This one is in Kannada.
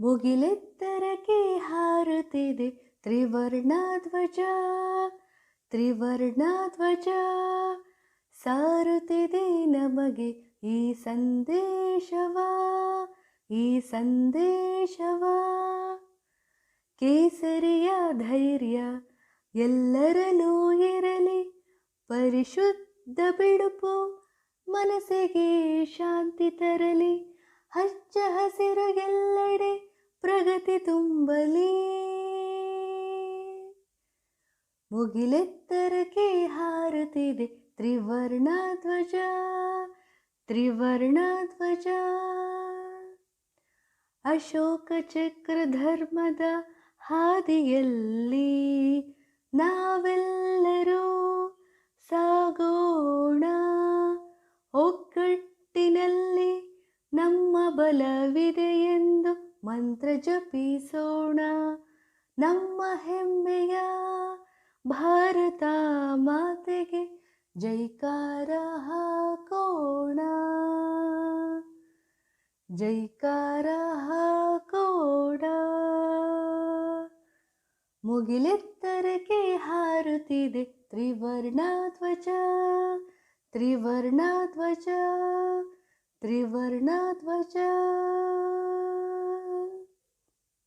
ಮುಗಿಲೆತ್ತರಕ್ಕೆ ಹಾರುತ್ತಿದೆ ತ್ರಿವರ್ಣ ಧ್ವಜ ತ್ರಿವರ್ಣ ಧ್ವಜ ಸಾರುತ್ತಿದೆ ನಮಗೆ ಈ ಸಂದೇಶವ ಈ ಸಂದೇಶವ. ಕೇಸರಿಯ ಧೈರ್ಯ ಎಲ್ಲರಲ್ಲೂ ಇರಲಿ, ಪರಿಶುದ್ಧ ಬಿಡುಪು ಮನಸ್ಸಿಗೆ ಶಾಂತಿ ತರಲಿ. ಹಚ್ಚ ಹಸಿರು ಎಲ್ಲೆಡೆ ಪ್ರಗತಿ ತುಂಬಲಿ. ಮುಗಿಲೆತ್ತರಕ್ಕೆ ಹಾರುತ್ತಿದೆ ತ್ರಿವರ್ಣ ಧ್ವಜ ತ್ರಿವರ್ಣ ಧ್ವಜ. ಅಶೋಕ ಚಕ್ರ ಧರ್ಮದ ಹಾದಿಯಲ್ಲಿ ನಾವೆಲ್ಲರೂ ಸಾಗೋಣ. ಒಗ್ಗಟ್ಟಿನಲ್ಲಿ ನಮ್ಮ ಬಲವಿದೆ ಎಂದು ಮಂತ್ರ ಜಪಿಸೋಣ. ನಮ್ಮ ಹೆಮ್ಮೆಯ ಭಾರತ ಮಾತೆಗೆ ಜೈಕಾರ ಹಾಕೋಣ. ಜೈಕಾರ ಹಾಕೋಣ. ಮುಗಿಲೆತ್ತರಕ್ಕೆ ಹಾರುತ್ತಿದೆ ತ್ರಿವರ್ಣ ಧ್ವಜ ತ್ರಿವರ್ಣ ಧ್ವಜ. ತ್ರಿವರ್ಣ ಧ್ವಜ